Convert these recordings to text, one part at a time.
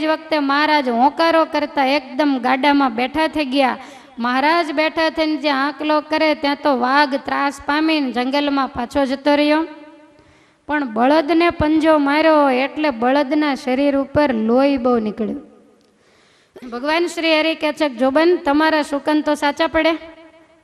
જ વખતે મહારાજ હોંકારો કરતા એકદમ ગાડામાં બેઠા થઈ ગયા. મહારાજ બેઠા થઈને જ્યાં આંકલો કરે ત્યાં તો વાઘ ત્રાસ પામીને જંગલમાં પાછો જતો રહ્યો. પણ બળદને પંજો માર્યો એટલે બળદના શરીર ઉપર લોહી બહુ નીકળ્યું. ભગવાન શ્રી હરિ કહે છે કે, જોબન, તમારા શુકન તો સાચા પડે.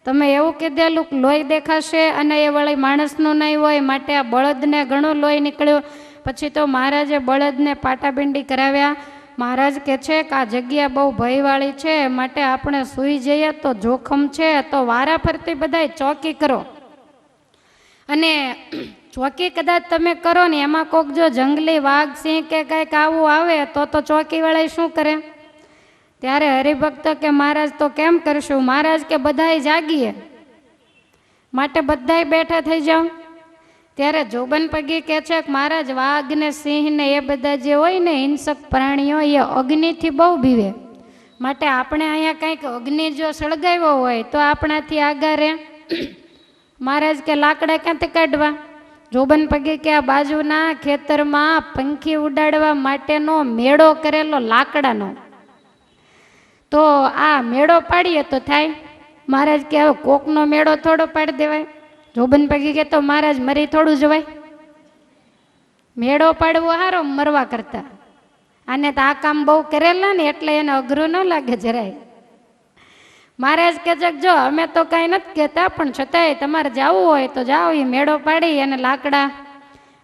તમે એવું કીધેલું લોહી દેખાશે અને એ વળી માણસનું નહીં હોય, માટે આ બળદને ઘણું લોહી નીકળ્યું. પછી તો મહારાજે બળદને પાટાબિંડી કરાવ્યા. મહારાજ કે છે કે આ જગ્યા બહુ ભયવાળી છે, માટે આપણે સૂઈ જઈએ તો જોખમ છે, તો વારા ફરતી બધાય ચોકી કરો. અને ચોકી કદાચ તમે કરો ને, એમાં કોક જો જંગલી વાઘ, સિંહ કે કંઈક આવું આવે, તો તો ચોકીવાળા શું કરે? ત્યારે હરિભક્ત કે મહારાજ તો કેમ કરશું? મહારાજ કે બધાય જાગીએ. માટે બધાય બેઠા થઈ જાઓ. ત્યારે જોબન પગી કહે છે કે મહારાજ, વાઘ ને સિંહ ને એ બધા જે હોય ને હિંસક પ્રાણીઓ, એ અગ્નિથી બહુ ભીવે. માટે આપણે અહીંયા કંઈક અગ્નિ જો સળગાવ્યો હોય, તો આપણાથી આગારે મહારાજ કે લાકડા ક્યાંથી કાઢવા? જોબન પગે કે આ બાજુના ખેતરમાં પંખી ઉડાડવા માટેનો મેળો કરેલો લાકડાનો. તો આ મેળો પાડીએ તો થાય. મહારાજ કે હવે કોકનો મેળો થોડો પાડી દેવાય. જોબન પગી કે તો મહારાજ મરી થોડું જવાય મેળો પાડવો હારો મરવા કરતા. આને તો આ કામ બહુ કરેલા ને એટલે એને અઘરું ન લાગે જરાય. મહારાજ કે છે જો અમે તો કાંઈ નથી કહેતા, પણ છતાંય તમારે જવું હોય તો જાઓ એ મેળો પાડી અને લાકડા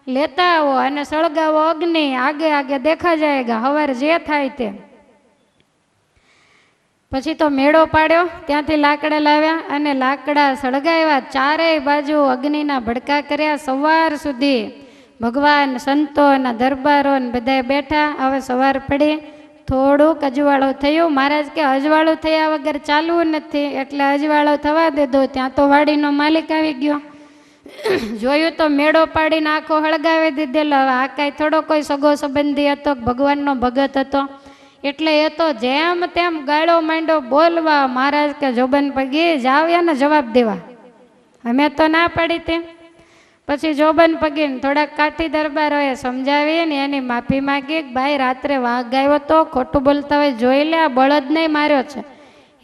લેતા આવો અને સળગાવો અગ્નિ. આગે આગે દેખા જાયગા હવારે જે થાય તે. પછી તો મેળો પાડ્યો, ત્યાંથી લાકડા લાવ્યા અને લાકડા સળગાવ્યા. ચારેય બાજુ અગ્નિના ભડકા કર્યા. સવાર સુધી ભગવાન સંતોના દરબારો ને બધાએ બેઠા. હવે સવાર પડી. થોડુંક અજવાળું થયું. મહારાજ કે, અજવાળું થયા વગર ચાલવું નથી. એટલે અજવાળો થવા દીધો. ત્યાં તો વાડીનો માલિક આવી ગયો. જોયું તો મેળો પાડીને આખો હળગાવી દીધેલો. હવે આ કાંઈ થોડો કોઈ સગો સંબંધી હતો ભગવાનનો ભગત હતો? એટલે એ તો જેમ તેમ ગાળો માંડો બોલવા મહારાજ કે જોબન પગી જાવ ને જવાબ દેવા. અમે તો ના પાડી તે. પછી જોબન પગીને થોડાક કાઠી દરબારોએ સમજાવીને એની માફી માગી ભાઈ રાત્રે વાઘ ગાયો તો ખોટું બોલતા હોય જોઈ લે, આ બળદ નહીં માર્યો છે.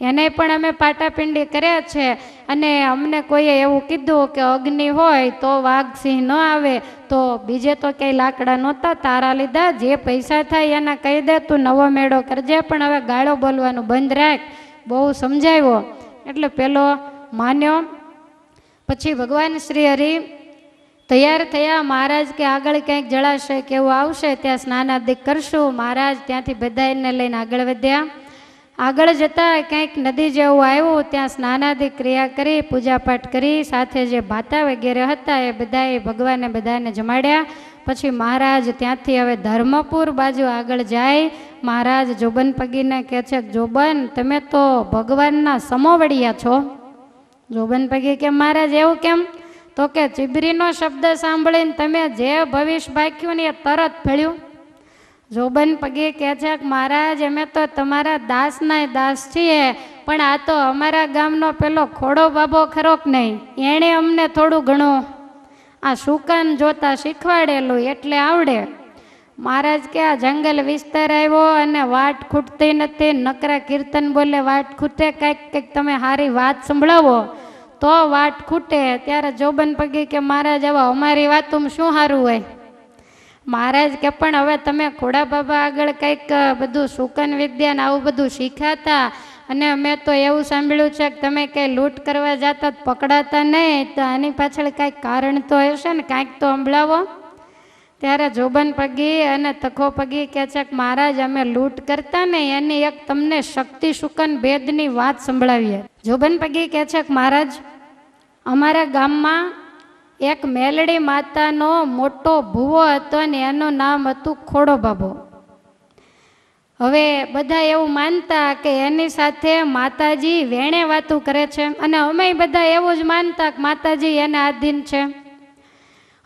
એને પણ અમે પાટાપિંડી કર્યા છે. અને અમને કોઈએ એવું કીધું કે અગ્નિ હોય તો વાઘ સિંહ ન આવે, તો બીજે તો ક્યાંય લાકડા નહોતા, તારા લીધા, જે પૈસા થાય એના કહી દે, તું નવો મેળો કરજે, પણ હવે ગાળો બોલવાનું બંધ રાખ. બહુ સમજાવ્યો એટલે પેલો માન્યો. પછી ભગવાન શ્રી હરિ તૈયાર થયા, મહારાજ કે આગળ ક્યાંક જળાશય કે એવું આવશે, ત્યાં સ્નાનાદિક કરશું. મહારાજ ત્યાંથી બધાને લઈને આગળ વધ્યા. આગળ જતાં કંઈક નદી જેવું આવ્યું, ત્યાં સ્નાનાદિ ક્રિયા કરી, પૂજાપાઠ કરી, સાથે જે ભાતા વગેરે હતા એ બધાએ ભગવાને બધાને જમાડ્યા. પછી મહારાજ ત્યાંથી હવે ધર્મપુર બાજુ આગળ જાય. મહારાજ જોબન પગીને કહે છે, જોબન, તમે તો ભગવાનના સમોવડિયા છો. જોબન પગી કે, મહારાજ, એવું કેમ? તો કે ચીબરીનો શબ્દ સાંભળીને તમે જે ભવિષ્ય ભાખ્યું ને એ તરત ફેળ્યું જોબન પગે કહે છે કે, મહારાજ, અમે તો તમારા દાસના દાસ છીએ, પણ આ તો અમારા ગામનો પેલો ખોડો બાબો ખરોક નહીં? એણે અમને થોડું ઘણું આ સુકાન જોતા શીખવાડેલું એટલે આવડે. મહારાજ કે, આ જંગલ વિસ્તાર આવ્યો અને વાટ ખૂટતી નથી, નકરા કીર્તન બોલે, વાટ ખૂટે, કંઈક કંઈક તમે સારી વાત સંભળાવો. તો વાટ ખૂટે, ત્યારે જોબન પગી કે, મહારાજ, આવા અમારી વાતમાં શું સારું હોય? મહારાજ કે પણ હવે તમે ખોડા બાબા આગળ કંઈક બધું સુકન વિદ્યા ને આવું બધું શીખાતા? અને મેં તો એવું સાંભળ્યું છે કે તમે કંઈ લૂંટ કરવા જતા પકડાતા નહીં, તો આની પાછળ કાંઈક કારણ તો હશે ને? કાંઈક તો સંભળાવો. ત્યારે જોબન પગી અને તખો પગી કહે છે કે મહારાજ, અમે લૂંટ કરતા ને એની એક તમને શક્તિ સુકન ભેદની વાત સંભળાવીએ. જોબન પગી કહે છે કે મહારાજ, અમારા ગામમાં એક મેલડી માતાનો મોટો ભૂવો હતો ને એનું નામ હતું ખોડો બાબો. હવે બધા એવું માનતા કે એની સાથે માતાજી વેણે વાતું કરે છે અને અમે બધા એવું જ માનતા કે માતાજી એને આધીન છે.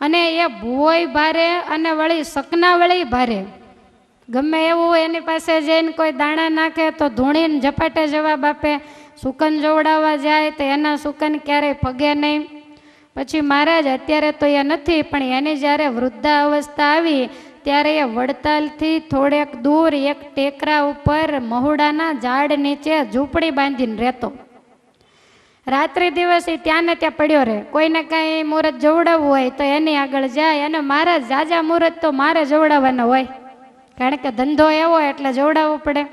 અને એ ભૂવોય ભારે અને વળી સકના વળી ભારે. ગમે એવું એની પાસે જઈને કોઈ દાણા નાખે તો ધૂણીને ઝપાટે જવાબ આપે. સુકન જોવડાવવા જાય તો એના સુકન ક્યારેય પગે નહીં. પછી મહારાજ, અત્યારે તો એ નથી, પણ એની જ્યારે વૃદ્ધા અવસ્થા આવી, ત્યારે એ વડતાલથી થોડેક દૂર એક ટેકરા ઉપર મહુડાના ઝાડ નીચે ઝૂંપડી બાંધીને રહેતો. રાત્રિ દિવસ એ ત્યાં ને ત્યાં પડ્યો રહે. કોઈને કાંઈ મુહૂર્ત જોવડાવવું હોય તો એની આગળ જાય. અને મારા જાજા મુહૂર્ત તો મારે જોવડાવવાનો હોય. કારણ કે ધંધો એવો એટલે જોવડાવવો પડે.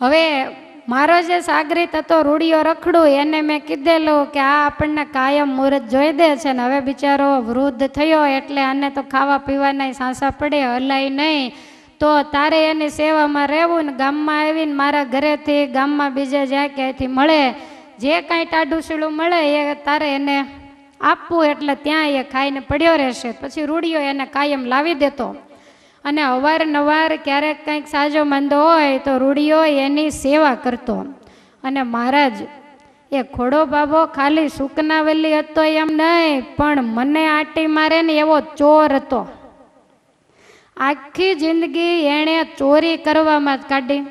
હવે મારો જે સાગરીત હતો, રૂડિયો રખડું, એને મેં કીધેલું કે આ આપણને કાયમ મુહૂર્ત જોઈ દે છે ને હવે બિચારો વૃદ્ધ થયો એટલે આને તો ખાવા પીવાના સાંસા પડે, હલાય નહીં. તો તારે એની સેવામાં રહેવું ને ગામમાં આવીને મારા ઘરેથી ગામમાં બીજે જાય ક્યાંયથી મળે. જે કાંઈ ટાઢુસીડું મળે એ તારે એને આપવું એટલે ત્યાં એ ખાઈને પડ્યો રહેશે. પછી રૂડિયો એને કાયમ લાવી દેતો. અને અવારનવાર ક્યારેક કંઈક સાજો મંદો હોય તો રૂડિયો એની સેવા કરતો. અને મહારાજ, એ ખોડો બાબો ખાલી સુકનાવેલી હતો એમ નહીં, પણ મને આંટી મારે ને એવો ચોર હતો. આખી જિંદગી એણે ચોરી કરવામાં જ કાઢી.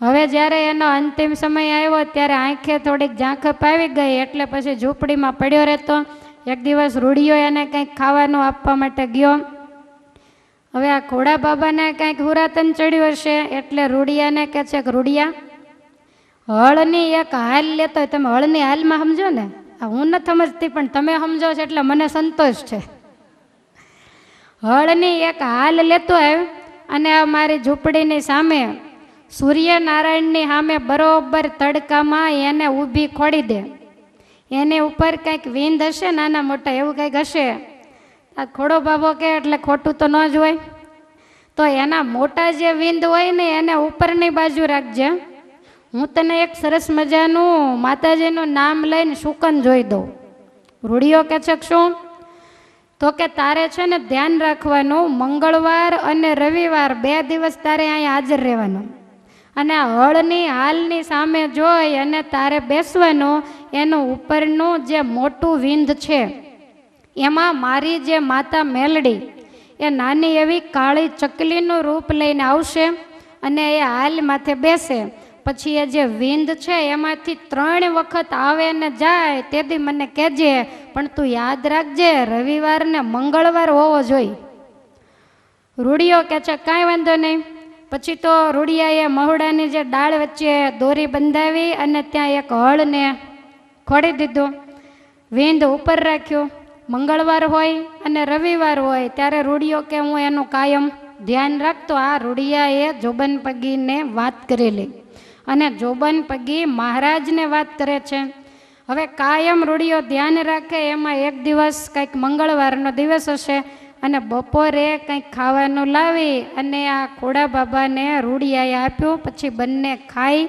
હવે જ્યારે એનો અંતિમ સમય આવ્યો ત્યારે આંખે થોડીક ઝાંખપ આવી ગઈ, એટલે પછી ઝૂંપડીમાં પડ્યો રહેતો. એક દિવસ રૂડિયો એને કંઈક ખાવાનું આપવા માટે ગયો. હવે આ ઘોડા બાબાને કાંઈક હુરાતન ચડ્યું હશે, એટલે રૂડિયાને કહે છે કે, રૂડિયા, હળની એક હાલ લેતો હોય, તમે હળની હાલમાં સમજો ને. આ હું નથી સમજતી, પણ તમે સમજો છો એટલે મને સંતોષ છે. હળની એક હાલ લેતો હોય અને આ મારી ઝૂંપડીની સામે સૂર્યનારાયણની સામે બરોબર તડકામાં એને ઊભી ખોડી દે. એની ઉપર કંઈક વિંદ હશે, નાના મોટા, એવું કંઈક હશે. આ ખોડો બાબો કે એટલે ખોટું તો ન જ હોય. તો એના મોટા જે વિંદ હોય ને એને ઉપરની બાજુ રાખજે. હું તને એક સરસ મજાનું માતાજીનું નામ લઈને શુકન જોઈ દઉં. રૂઢિયો કે છે શું? તો કે તારે છે ને ધ્યાન રાખવાનું, મંગળવાર અને રવિવાર બે દિવસ તારે અહીંયા હાજર રહેવાનું. અને હળની, હાલની સામે જોઈ અને તારે બેસવાનું, એનું ઉપરનું જે મોટું વિંધ છે એમાં મારી જે માતા મેલડી, એ નાની એવી કાળી ચકલીનું રૂપ લઈને આવશે અને એ હાલ માથે બેસે. પછી એ જે વિંદ છે એમાંથી ત્રણ વખત આવે ને જાય તેથી મને કહેજે, પણ તું યાદ રાખજે, રવિવાર ને મંગળવાર હોવો જોઈએ. રૂડિયો કે છે, કાંઈ વાંધો નહીં. પછી તો રૂડિયાએ મહુડાની જે ડાળ વચ્ચે દોરી બંધાવી અને ત્યાં એક હળને ખોડી દીધું. વિંદ ઉપર રાખ્યું. મંગળવાર હોય અને રવિવાર હોય, ત્યારે રૂડિયો કે હું એનું કાયમ. ધ્યાન રાખતો આ રૂડિયાએ જોબન પગીને વાત કરેલી. અને જોબન પગી મહારાજને વાત કરે છે. હવે કાયમ રૂડિયો ધ્યાન રાખે, એમાં એક દિવસ કંઈક મંગળવારનો દિવસ હશે અને બપોરે કંઈક ખાવાનું લાવી અને આ ખોડા બાબાને રૂડિયાએ આપ્યું, પછી બંને ખાઈ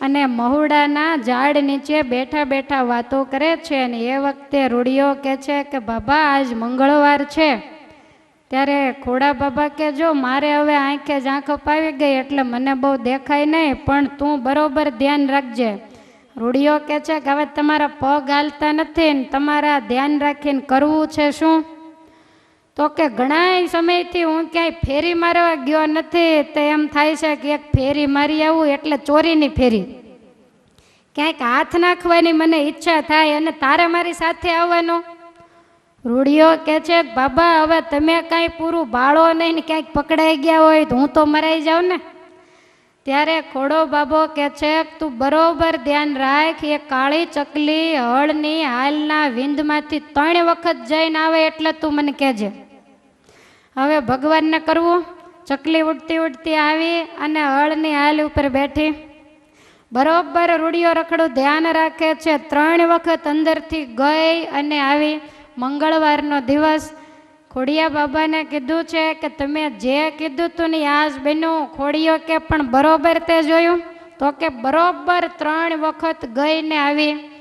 અને મહુડાના ઝાડ નીચે બેઠા બેઠા વાતો કરે છે અને એ વખતે રૂડિયો કહે છે કે, બાબા, આજ મંગળવાર છે. ત્યારે ખોડા બાબા કે, જો મારે હવે આંખે ઝાંખપ પાવી ગઈ એટલે મને બહુ દેખાય નહીં, પણ તું બરોબર ધ્યાન રાખજે. રૂડિયો કે છે કે, હવે તમારા પગ હાલતા નથી ને તમારા ધ્યાન રાખીને કરવું છે શું? તો કે ઘણા સમયથી હું ક્યાંય ફેરી મારવા ગયો નથી, તો એમ થાય છે કે એક ફેરી મારી આવું એટલે ચોરીની ફેરી. ક્યાંક હાથ નાખવાની મને ઈચ્છા થાય અને તારે મારી સાથે આવવાનો. રૂડિયો કે છે, બાબા, હવે તમે કાંઈ પૂરું બાળો નહીં ને ક્યાંક પકડાઈ ગયા હોય તો હું તો મરાઈ જાઉં ને? ત્યારે ખોડો બાબો કે છે, તું બરોબર ધ્યાન રાખ, એ કાળી ચકલી હળની હાલના વિંદમાંથી ત્રણ વખત જઈને આવે એટલે તું મને કહેજે. હવે ભગવાનને કરવું. ચકલી ઉડતી ઉડતી આવી અને હળની હાલ ઉપર બેઠી. બરોબર રૂડિયો રખડું ધ્યાન રાખે છે. ત્રણ વખત અંદરથી ગઈ અને આવી. મંગળવારનો દિવસ. ખોડિયા બાબાને કીધું છે કે તમે જે કીધું તું ને આજ બન્યું. ખોડિયો કે પણ બરોબર તે જોયું. તો કે બરોબર ત્રણ વખત ગઈને આવી.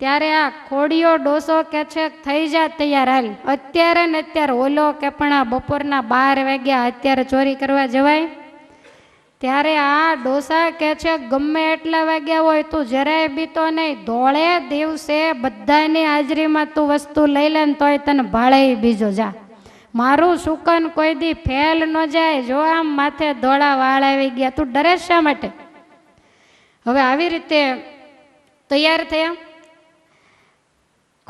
ત્યારે આ ખોડિયો ડોસો કે છે, થઈ જા તૈયાર હાલ. અત્યારે ને અત્યારે ઓલો કે પણ આ બપોરના બાર વાગ્યા અત્યારે ચોરી કરવા જવાય? ત્યારે આ ડોસા કે છે, ગમે એટલા વાગ્યા હોય તું જરાય બીતો નહીં. ધોળે દિવસે બધાની હાજરીમાં તું વસ્તુ લઈ લે ને તોય તને ભાળે બીજો જા. મારું સુકન કોઈ દી ફેલ ન જાય. જો આમ માથે ધોળા વાળ આવી ગયા. તું ડરે શા માટે? હવે આવી રીતે તૈયાર થયા?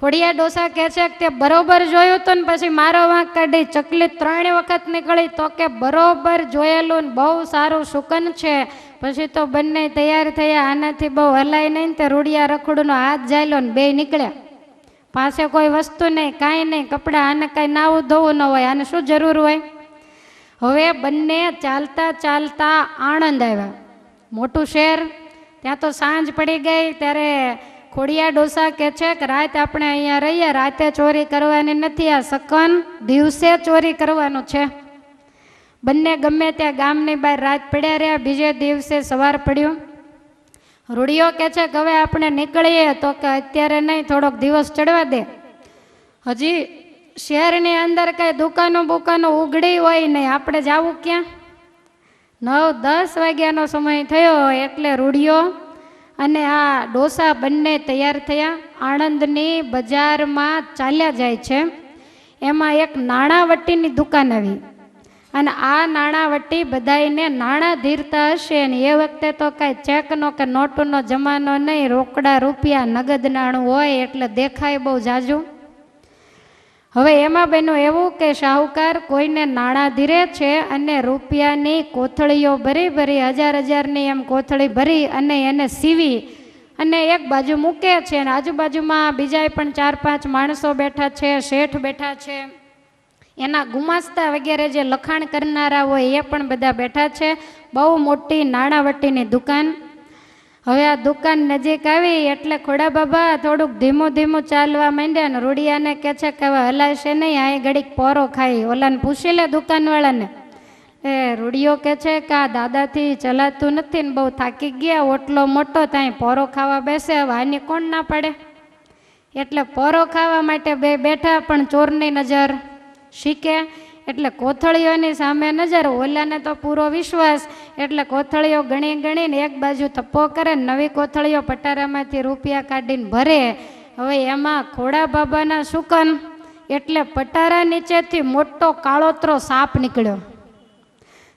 ખોડિયા ડોસા કહે છે કે તે બરોબર જોયું હતું ને પછી મારો વાંક કાઢી ચકલી ત્રણ વખત નીકળી તો કે બરોબર જોયેલું ને બહુ સારું સુકન છે. પછી તો બંને તૈયાર થયા, આનાથી બહુ હલાય નહીં તે રૂડિયા રખડનો હાથ જાયલો ને બે નીકળ્યા. પાસે કોઈ વસ્તુ નહીં, કાંઈ નહીં, કપડાં, આને કાંઈ નાવું ધોવું ન હોય, આને શું જરૂર હોય? હવે બંને ચાલતા ચાલતા આણંદ આવ્યા. મોટું શહેર, ત્યાં તો સાંજ પડી ગઈ, ત્યારે ખોડિયા ડોસા કે છે કે રાત આપણે અહીંયા રહીએ, રાતે ચોરી કરવાની નથી આ સકન, દિવસે ચોરી કરવાનું છે. બંને ગમે ત્યાં ગામની બહાર રાત પડ્યા રહ્યા, બીજે દિવસે સવાર પડ્યું. રૂડિયો કે છે કે હવે આપણે નીકળીએ તો કે અત્યારે નહીં, થોડોક દિવસ ચડવા દે. હજી શહેરની અંદર કાંઈ દુકાનો બુકાનો ઉઘડી હોય નહીં, આપણે જવું ક્યાં? નવ, દસ વાગ્યાનો સમય થયો એટલે રૂડિયો અને આ ડોસા બંને તૈયાર થયા. આણંદની બજારમાં ચાલ્યા જાય છે. એમાં એક નાણાવટીની દુકાન આવી. અને આ નાણાવટી બધાયને નાણાં ધીરતા હશે ને એ વખતે તો કાંઈ ચેકનો કે નોટનો જમાનો નહીં. રોકડા રૂપિયા, નગદ નાણું હોય એટલે દેખાય બહુ જાજુ. હવે એમાં બહેનો એવું કે શાહુકાર કોઈને નાણાં ધીરે છે અને રૂપિયાની કોથળીઓ ભરી ભરી, હજાર હજારની એમ કોથળી ભરી અને એને સીવી અને એક બાજુ મૂકે છે અને આજુબાજુમાં બીજા પણ ચાર પાંચ માણસો બેઠા છે, શેઠ બેઠા છે. એના ગુમાસ્તા વગેરે જે લખાણ કરનારા હોય એ પણ બધા બેઠા છે. બહુ મોટી નાણાવટીની દુકાન. હવે આ દુકાન નજીક આવી એટલે ખોડા બાબા થોડુંક ધીમું ધીમું ચાલવા માંડ્યા ને રૂડિયાને કે છે કે હવે હલાશે નહીં, આ ઘડીક પોરો ખાઈ. ઓલાને પૂછી લે દુકાનવાળાને. એ રૂડિયો કે છે કે આ દાદાથી ચલાતું નથી ને બહુ થાકી ગયા, ઓટલો મોટો ત્યાં પોરો ખાવા બેસે, હવે આની કોણ ના પડે? એટલે પોરો ખાવા માટે બે બેઠા પણ ચોરની નજર શીખે. એટલે કોથળીઓની સામે નજર, ઓલાને તો પૂરો વિશ્વાસ. એટલે કોથળીઓ ગણી ગણીને એક બાજુ થપ્પો કરે નવી કોથળીઓ પટારામાંથી રૂપિયા કાઢીને ભરે. હવે એમાં ખોડા બાબાના સુકન એટલે પટારા નીચેથી મોટો કાળોતરો સાપ નીકળ્યો.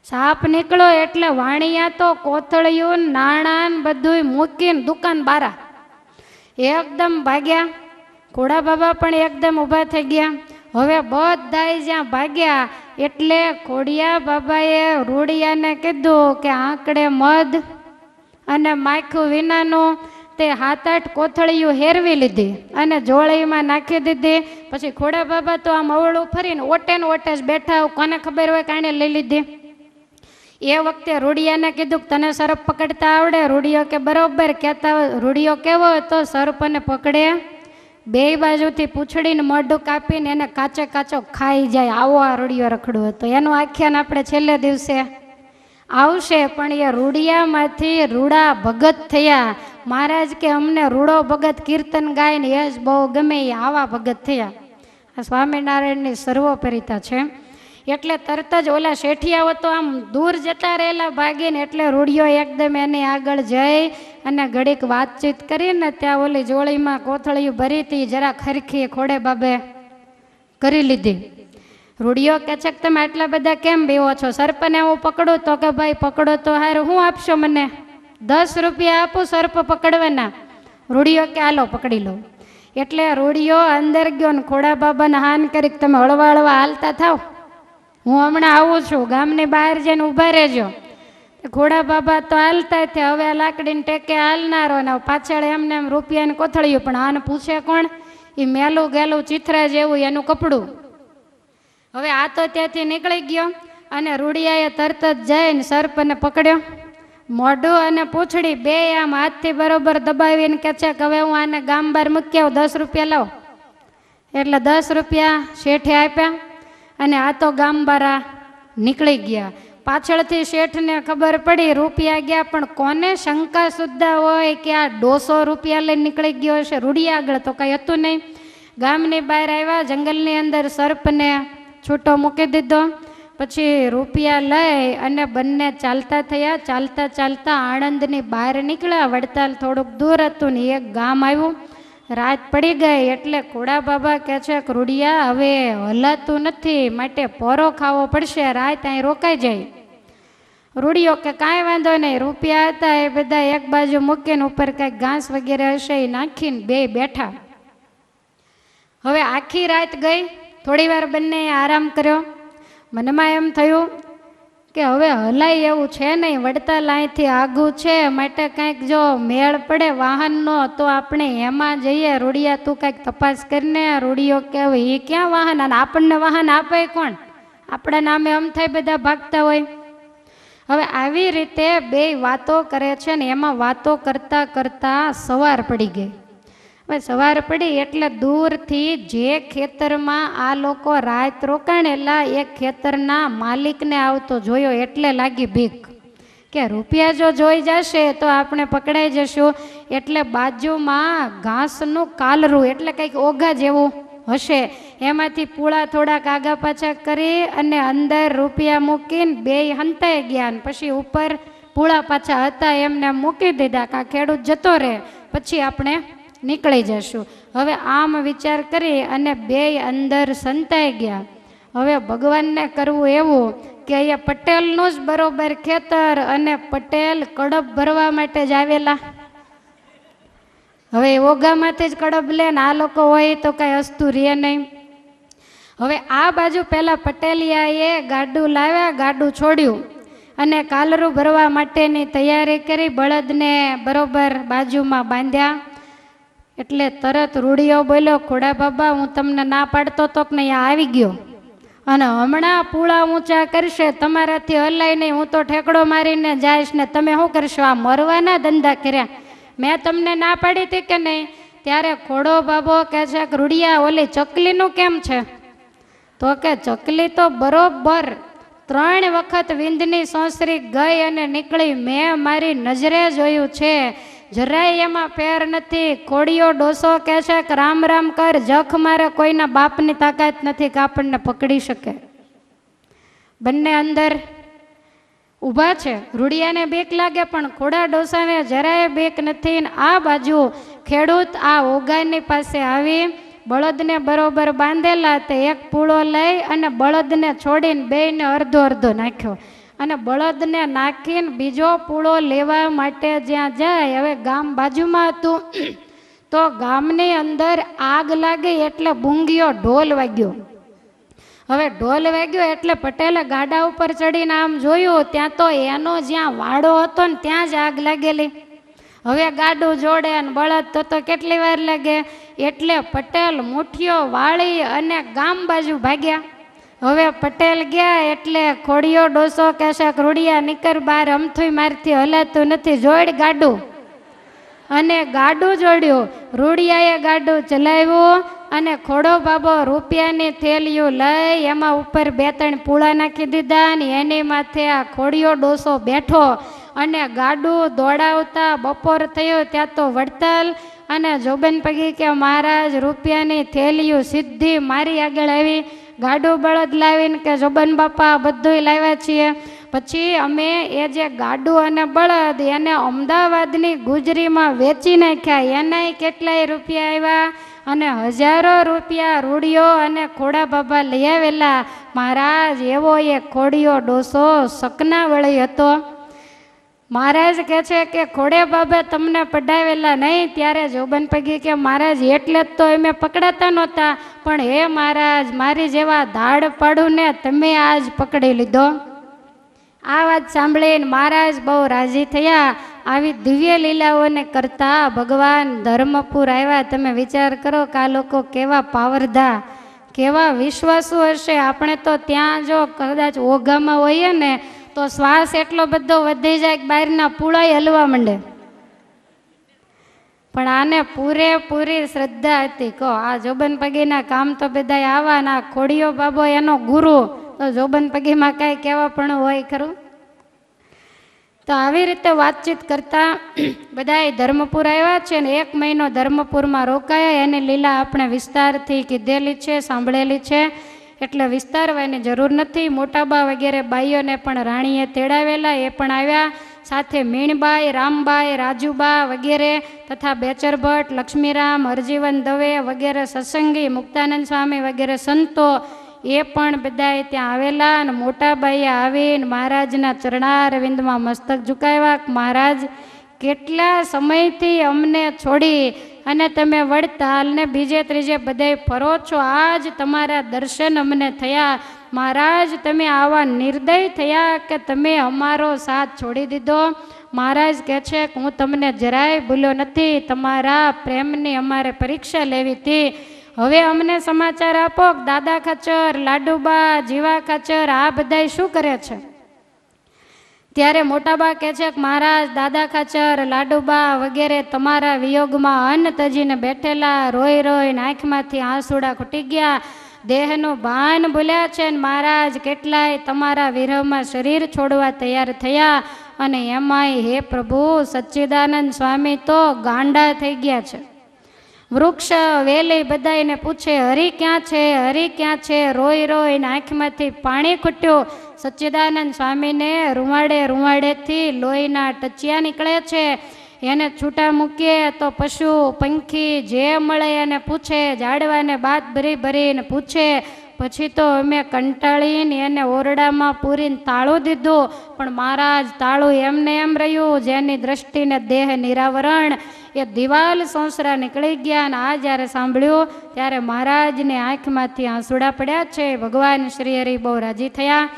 સાપ નીકળ્યો એટલે વાણિયા તો કોથળિયું નાણાં ને બધુંય મૂકીને દુકાન બારા. એકદમ ભાગ્યા. ખોડા બાબા પણ એકદમ ઊભા થઈ ગયા. હવે બધાય જ્યાં ભાગ્યા એટલે ખોડિયા બાબાએ રૂડિયાને કીધું કે આંકડે મધ અને માખું વિનાનું તે હાથ આઠ કોથળીઓ હેરવી લીધી અને જોળીમાં નાખી દીધી. પછી ખોડા બાબા તો આમ અવળું ફરીને ઓટે ને ઓટે જ બેઠા કોને ખબર હોય કાણે લઈ લીધી. એ વખતે રૂડિયાને કીધું કે તને સર્પ પકડતા આવડે? રૂડિયો કે બરોબર, કહેતા રૂડિયો કેવો હતો? સર્પને પકડે. બે બાજુથી પૂંછડીને મોઢું કાપીને એને કાચે કાચો ખાઈ જાય, આવો આ રૂડિયો રખડો હતો. એનું આખ્યાન આપણે છેલ્લે દિવસે આવશે, પણ એ રૂડિયામાંથી રૂડા ભગત થયા. મહારાજ કે અમને રૂડો ભગત કીર્તન ગાયને એ જ બહુ ગમે, એ આવા ભગત થયા. આ સ્વામિનારાયણની સર્વોપરિતા છે. એટલે તરત જ ઓલા શેઠિયાઓ તો આમ દૂર જતા રહેલા ભાગીને એટલે રૂડિયો એકદમ એની આગળ જઈ અને ઘડીક વાતચીત કરીને ત્યાં ઓલી જોળીમાં કોથળીયું ભરી હતી જરા ખરખી ખોડે બાબે કરી લીધી. રૂડિયો કે છે કે તમે આટલા બધા કેમ બીવો છો? સર્પને હું પકડું તો કે ભાઈ પકડો તો હાર, હું આપશો મને? દસ રૂપિયા આપું સર્પ પકડવાના. રૂડિયો કે હાલો પકડી લો. એટલે રૂડિયો અંદર ગયો ને ખોડા બાબાને હાન કરી તમે હળવા હળવા હાલતા થાવ. હું હમણાં આવું છું, ગામની બહાર જઈને ઊભા રહેજો. ઘોડા બાબા તો હાલતા થયા હવે આ લાકડીને ટેકે હાલનારો ને પાછળ એમને એમ રૂપિયાને કોથળ્યું, પણ આને પૂછે કોણ? એ મેલું ગેલું ચિત્રા જેવું એનું કપડું. હવે આ તો ત્યાંથી નીકળી ગયો, અને રૂડિયાએ તરત જ જઈને સર્પને પકડ્યો. મોઢું અને પૂંછડી બે આમ હાથથી બરોબર દબાવીને કે છે હવે હું આને ગામ બહાર મૂકી આવું, દસ રૂપિયા લાવ. એટલે દસ રૂપિયા શેઠે આપ્યા. અને આ તો ગામબારા નીકળી ગયા. પાછળથી શેઠને ખબર પડી, રૂપિયા ગયા, પણ કોને શંકા સુદ્ધા હોય કે આ દોસો રૂપિયા લઈને નીકળી ગયો હશે? રૂડી આગળ તો કાંઈ હતું નહીં. ગામની બહાર આવ્યા, જંગલની અંદર સર્પને છૂટો મૂકી દીધો. પછી રૂપિયા લઈ અને બંને ચાલતા થયા. ચાલતા ચાલતા આણંદની બહાર નીકળ્યા. વડતાલ થોડુંક દૂર હતું ને એક ગામ આવ્યું. રાત પડી ગઈ એટલે કોડા બાબા કહે છે કે રૂડિયા હવે હલાતું નથી, માટે પોરો ખાવો પડશે, રાત અહીં રોકાઈ જાય. રૂડિયો કે, કાંઈ વાંધો નહીં, રૂપિયા હતા એ બધા એક બાજુ મૂકીને ઉપર કાંઈક ઘાસ વગેરે હશે એ નાખીને બે બેઠા. હવે આખી રાત ગઈ થોડી વાર બંને આરામ કર્યો. મનમાં એમ થયું કે હવે હલાય એવું છે નહીં વડતાલ અહીંથી આઘું છે માટે કાંઈક જો મેળ પડે વાહનનો, તો આપણે એમાં જઈએ. રૂડિયા, તું કાંઈક તપાસ કરીને રૂડિયો કેવું એ ક્યાં વાહન? અને આપણને વાહન આપે કોણ? આપણા નામે આમ થાય બધા ભાગતા હોય. હવે આવી રીતે બે વાતો કરે છે ને, એમાં વાતો કરતાં કરતાં સવાર પડી ગઈ. હવે સવાર પડી એટલે દૂરથી જે ખેતરમાં આ લોકો રાત રોકાણેલા, એ ખેતરના માલિકને આવતો જોયો એટલે લાગી ભીખ. કે રૂપિયા જો જોઈ જશે તો આપણે પકડાઈ જશું. એટલે બાજુમાં ઘાસનું કાલરું એટલે કંઈક ઓઘા જેવું હશે. એમાંથી પૂળા થોડાક આગા પાછા કરી અને અંદર રૂપિયા મૂકીને બે હંતાઈ ગયા પછી ઉપર પૂળા પાછા હતા. એમને મૂકી દીધા કા ખેડૂત જતો રહે. પછી આપણે નીકળી જશું. હવે આમ વિચાર કરી અને બે અંદર સંતાઈ ગયા. હવે ભગવાનને કરવું એવું કે અહીંયા પટેલનું જ બરોબર ખેતર અને પટેલ કડપ ભરવા માટે જ આવેલા. હવે ઓગામાંથી જ કડબ લે ને આ લોકો હોય તો કાંઈ હસતું રહે નહીં. હવે આ બાજુ પહેલાં પટેલિયાએ ગાડું લાવ્યા, ગાડું છોડ્યું અને કાલરું ભરવા માટેની તૈયારી કરી બળદને બરોબર બાજુમાં બાંધ્યા. એટલે તરત રૂડિયો બોલ્યો ખોડા બાબા, હું તમને ના પાડતો તો કે નહીં? આવી ગયો. અને હમણાં પૂળા ઊંચા કરશે, તમારાથી હલાય નહીં. હું તો ઠેકડો મારીને જઈશ ને તમે શું કરશો? આ મરવાના ધંધા કર્યા. મેં તમને ના પાડી હતી કે નહીં? ત્યારે ખોડો બાબો કે છે કે રૂડિયા ઓલી ચકલીનું કેમ છે? તો કે, ચકલી તો બરોબર ત્રણ વખત વિંધની સોસરી ગઈ અને નીકળી. મેં મારી નજરે જોયું છે જરાય એમાં ફેર નથી. કોળીઓ ડોસો કહે છે કે, રામ રામ કર, જખ મારે કોઈના બાપની તાકાત નથી કે આપણને પકડી શકે. બંને અંદર ઊભા છે. રૂડિયાને બેક લાગે, પણ ખોડા ડોસાને જરાય બેક નથી. ને આ બાજુ ખેડૂત આ ઓગાની પાસે આવી, બળદને બરોબર બાંધેલા તે એક પૂળો લઈ અને બળદને છોડીને બેયને અડધો અડધો નાખ્યો. અને બળદને નાખીને બીજો પૂળો લેવા માટે જ્યાં જાય, હવે ગામ બાજુમાં હતું. તો ગામની અંદર આગ લાગી એટલે બુંગીયો ઢોલ વાગ્યો. હવે ઢોલ વાગ્યો એટલે પટેલે ગાડા ઉપર ચડીને આમ જોયું, ત્યાં તો એનો જ્યાં વાડો હતો ને ત્યાં જ આગ લાગેલી. હવે ગાડું જોડે અને બળદ તો તો કેટલી વાર લાગે? એટલે પટેલ મુઠ્ઠીઓ વાળી અને ગામ બાજુ ભાગ્યા. હવે પટેલ ગયા એટલે ખોડિયો ડોસો કહેશે રૂડિયા નીકર બાર અમથું મારથી હલાતું નથી. જોડ ગાડું. અને ગાડું જોડ્યું. રૂડિયાએ ગાડું ચલાવ્યું અને ખોડો બાબો રૂપિયાની થેલીયું લઈ એમાં ઉપર બે ત્રણ પૂળા નાખી દીધા ને એની માથે આ ખોડિયો ડોસો બેઠો અને ગાડું દોડાવતા બપોર થયો ત્યાં તો વડતાલ અને જોબન પગી કે, મહારાજ, રૂપિયાની થેલીઓ સીધી મારી આગળ આવી ગાડું બળદ લાવીને કે જોબન બાપા બધુંય લાવ્યા છીએ. પછી અમે એ જે ગાડું અને બળદ એને અમદાવાદની ગુજરીમાં વેચી નાખ્યા. એનાય કેટલાય રૂપિયા આવ્યા અને હજારો રૂપિયા રૂડિયો અને ખોડા બાબા લઈ આવેલા. મહારાજ, એવો એ ખોડિયો ડોસો સકના વળી હતો. મહારાજ કહે છે કે ખોડે બાબે તમને પડાવેલા નહીં, ત્યારે જોબન પગી કે મહારાજ, એટલે જ તો અમે પકડાતા નહોતા. પણ હે મહારાજ, મારી જેવા ધાડ પાડું ને તમે આજ પકડી લીધો. આ વાત સાંભળીને મહારાજ બહુ રાજી થયા. આવી દિવ્ય લીલાઓને કરતા ભગવાન ધર્મપુર આવ્યા. તમે વિચાર કરો કે આ લોકો કેવા પાવરધા, કેવા વિશ્વાસુ હશે. આપણે તો ત્યાં જો કદાચ ઓઘામાં હોઈએ ને તો શ્વાસ એટલો બધો વધી જાય કે બહારના પૂળાય હલવા માંડે. પણ આને પૂરેપૂરી શ્રદ્ધા હતી. કહો, આ જોબન પગીના કામ તો બધા આવા ના ખોડિયો બાબો એનો ગુરુ, તો જોબન પગીમાં કાંઈ કહેવા પણ હોય ખરું? તો આવી રીતે વાતચીત કરતા બધાએ ધર્મપુર આવ્યા છે ને એક મહિનો ધર્મપુરમાં રોકાયા. એની લીલા આપણે વિસ્તારથી કીધેલી છે, સાંભળેલી છે. એટલે વિસ્તારવાની જરૂર નથી. મોટાબા વગેરે બાઈઓને પણ રાણીએ તેડાવેલા, એ પણ આવ્યા. સાથે મીણબાઈ, રામબાઈ, રાજુબા વગેરે તથા બેચર ભટ્ટ, લક્ષ્મીરામ, હરજીવન દવે વગેરે સત્સંગી, મુક્તાનંદ સ્વામી વગેરે સંતો એ પણ બધાએ ત્યાં આવેલા અને મોટાબાઈએ આવીને મહારાજના ચરણારવિંદમાં મસ્તક ઝુકાવ્યા. મહારાજ કેટલા સમયથી અમને છોડી અને તમે વડતાલને બીજે ત્રીજે બધે ફરો છો? આજ તમારા દર્શન અમને થયા. મહારાજ, તમે આવા નિર્દય થયા કે તમે અમારો સાથ છોડી દીધો? મહારાજ કહે છે કે હું તમને જરાય ભૂલ્યો નથી. તમારા પ્રેમની અમારે પરીક્ષા લેવી હતી. હવે અમને સમાચાર આપો દાદા ખચર, લાડુબા, જીવા ખચર, આ બધાય શું કરે છે? ત્યારે મોટાબા કહે છે કે મહારાજ, દાદા ખાચર, લાડુબા વગેરે તમારા વિયોગમાં અન્ન તજીને બેઠેલા રોઈ રોઈને આંખમાંથી આંસુડા ખૂટી ગયા. દેહનું ભાન ભૂલ્યા છે ને મહારાજ, કેટલાય તમારા વિરહમાં શરીર છોડવા તૈયાર થયા અને એમાંય હે પ્રભુ, સચ્ચિદાનંદ સ્વામી તો ગાંડા થઈ ગયા છે. વૃક્ષ વેલી બધાઈને પૂછે, હરી ક્યાં છે? હરી ક્યાં છે? રોઈ રોઈને આંખમાંથી પાણી ખૂટ્યું. સચ્ચિદાનંદ સ્વામીને રૂવાડે રૂવાડેથી લોહીના ટચિયા નીકળે છે. એને છૂટા મૂકીએ તો પશુ, પંખી જે મળે એને પૂછે, ઝાડવાને બાત ભરી ભરીને પૂછે. પછી તો અમે કંટાળીને એને ઓરડામાં પૂરીને તાળું દીધું. પણ મહારાજ, તાળું એમને એમ રહ્યું, જેની દ્રષ્ટિને દેહ નિરાવરણ. એ દિવાલ સોંસરા નીકળી ગયા અને આ જ્યારે સાંભળ્યું, ત્યારે મહારાજની આંખમાંથી આંસુડા પડ્યા છે. ભગવાન શ્રી હરિ બહુ રાજી થયા.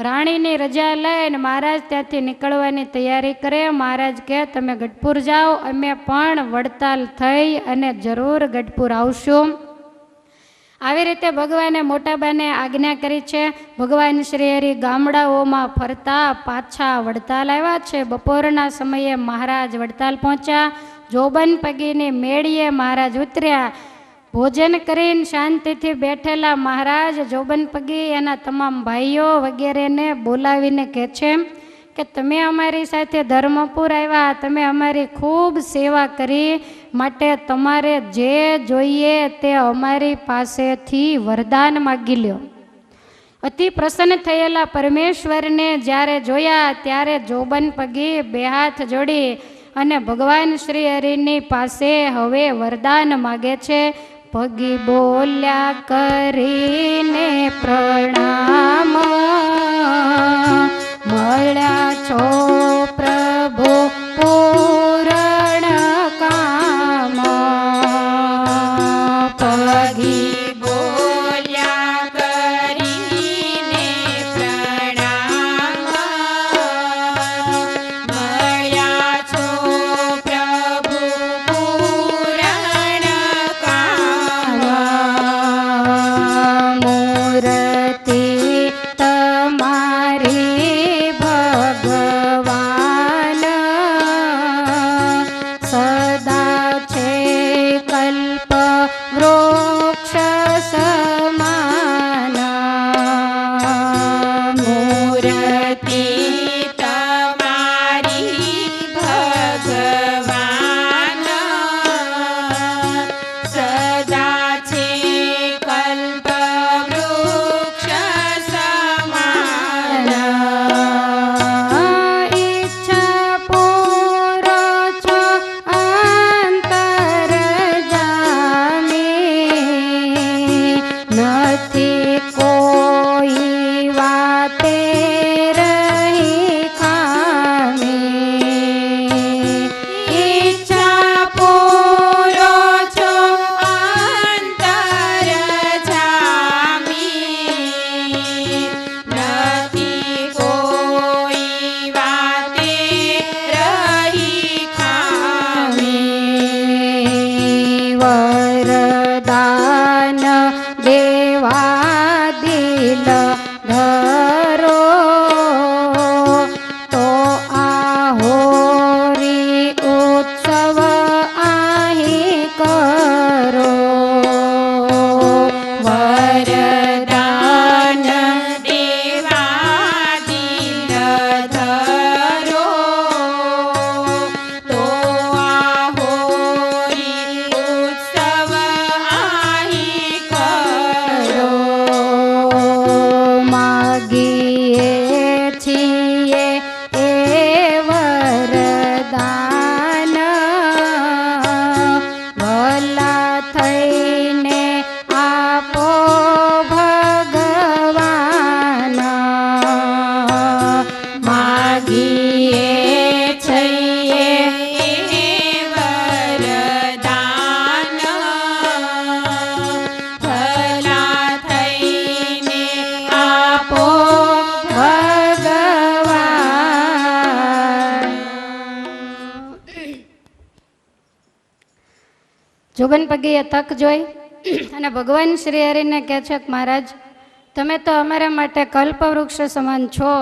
રાણીની રજા લઈને મહારાજ ત્યાંથી નીકળવાની તૈયારી કરે. મહારાજ કહે, તમે ગઢપુર જાઓ, અમે પણ વડતાલ થઈ અને જરૂર ગઢપુર આવશું. આવી રીતે ભગવાને મોટાબાને આજ્ઞા કરી છે. ભગવાન શ્રી હરિ ગામડાઓમાં ફરતા પાછા વડતાલ આવ્યા છે. બપોરના સમયે મહારાજ વડતાલ પહોંચ્યા. જોબન પગીની મેળીએ મહારાજ ઉતર્યા. ભોજન કરીને શાંતિથી બેઠેલા મહારાજ જોબન પગી એના તમામ ભાઈઓ વગેરેને બોલાવીને કહે છે કે તમે અમારી સાથે ધર્મપુર આવ્યા, તમે અમારી ખૂબ સેવા કરી, માટે તમારે જે જોઈએ તે અમારી પાસેથી વરદાન માગી લ્યો. અતિ પ્રસન્ન થયેલા પરમેશ્વરને જ્યારે જોયા, ત્યારે જોબન પગી બે હાથ જોડી અને ભગવાન શ્રી હરિની પાસે હવે વરદાન માગે છે પગી બોલ્યા કરીને પ્રણામ. મળ્યા છો પ્રભુ. પૂરણ જોબન પગીએ તક જોઈ અને ભગવાન શ્રી હરિને કહે છે કે મહારાજ, તમે તો અમારા માટે કલ્પવૃક્ષ સમાન છો.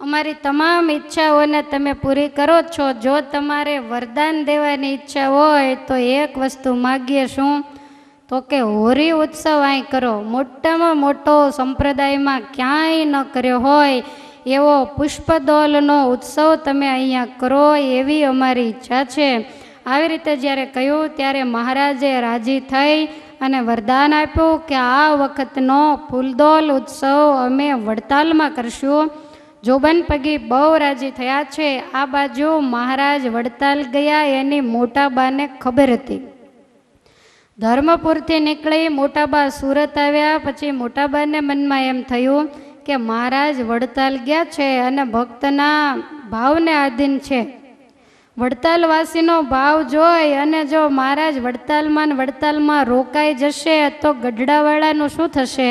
અમારી તમામ ઈચ્છાઓને તમે પૂરી કરો છો. જો તમારે વરદાન દેવાની ઈચ્છા હોય તો એક વસ્તુ માગીએ શું? તો કે હોરી ઉત્સવ અહીં કરો. મોટામાં મોટો સંપ્રદાયમાં ક્યાંય ન કર્યો હોય એવો પુષ્પદોલનો ઉત્સવ તમે અહીંયા કરો એવી અમારી ઈચ્છા છે. આવી રીતે જ્યારે કહ્યું, ત્યારે મહારાજે રાજી થઈ અને વરદાન આપ્યું કે આ વખતનો ફૂલદોલ ઉત્સવ અમે વડતાલમાં કરશું. જોબન પગી બહુ રાજી થયા છે. આ બાજુ મહારાજ વડતાલ ગયા એની મોટા બાને ખબર હતી. ધર્મપુરથી નીકળી મોટાબા સુરત આવ્યા, પછી મોટાબાને મનમાં એમ થયું કે મહારાજ વડતાલ ગયા છે અને ભક્તના ભાવને આધીન છે. વડતાલવાસીનો ભાવ જોઈ અને જો મહારાજ વડતાલમાં ને વડતાલમાં રોકાઈ જશે તો ગઢડાવાળાનું શું થશે?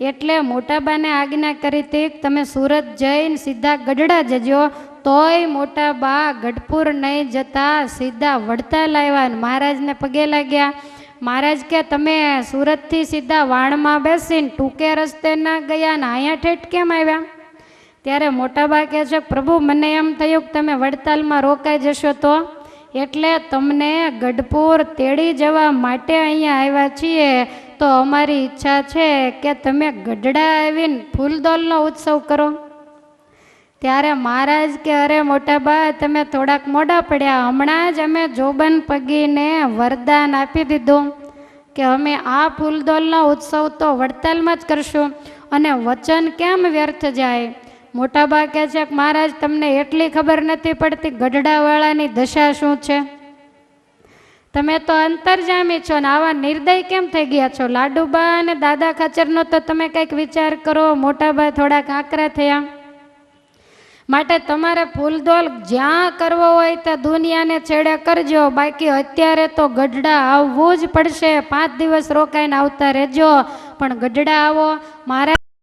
એટલે મોટાબાને આજ્ઞા કરી હતી તમે સુરત જઈને સીધા ગઢડા જજો, તોય મોટા બા ગઢપુર નહીં જતા સીધા વડતાલ આવ્યા મહારાજને પગે લાગ્યા. મહારાજ કે, તમે સુરતથી સીધા વાણમાં બેસીને ટૂંકે રસ્તે ના ગયા ને અહીંયા ઠેઠ કેમ આવ્યા? ત્યારે મોટાબા કહે છે, પ્રભુ, મને એમ થયું કે તમે વડતાલમાં રોકાઈ જશો તો? એટલે તમને ગઢપુર તેડી જવા માટે અહીંયા આવ્યા છીએ, તો અમારી ઈચ્છા છે કે તમે ગઢડા આવીને ફૂલદોલનો ઉત્સવ કરો. ત્યારે મહારાજ કે, અરે મોટાબા તમે થોડાક મોડા પડ્યા. હમણાં જ અમે જોબન પગીને વરદાન આપી દીધું કે અમે આ ફૂલદોલનો ઉત્સવ તો વડતાલમાં જ કરશું અને વચન કેમ વ્યર્થ જાય? મોટાબા કહે છે કે મહારાજ, તમને એટલી ખબર નથી પડતી ગઢડાવાળાની દશા શું છે? તમે તો અંતરજામી છો ને આવા નિર્દય કેમ થઈ ગયા છો? લાડુબા અને દાદા ખાચરનો તો તમે કંઈક વિચાર કરો, મોટાબા થોડાક આકરા થયા. માટે તમારે ફૂલદોલ જ્યાં કરવો હોય ત્યાં દુનિયાને છેડે કરજો. બાકી અત્યારે તો ગઢડા આવવું જ પડશે. પાંચ દિવસ રોકાઈને આવતા રહેજો. પણ ગઢડા આવો. મારા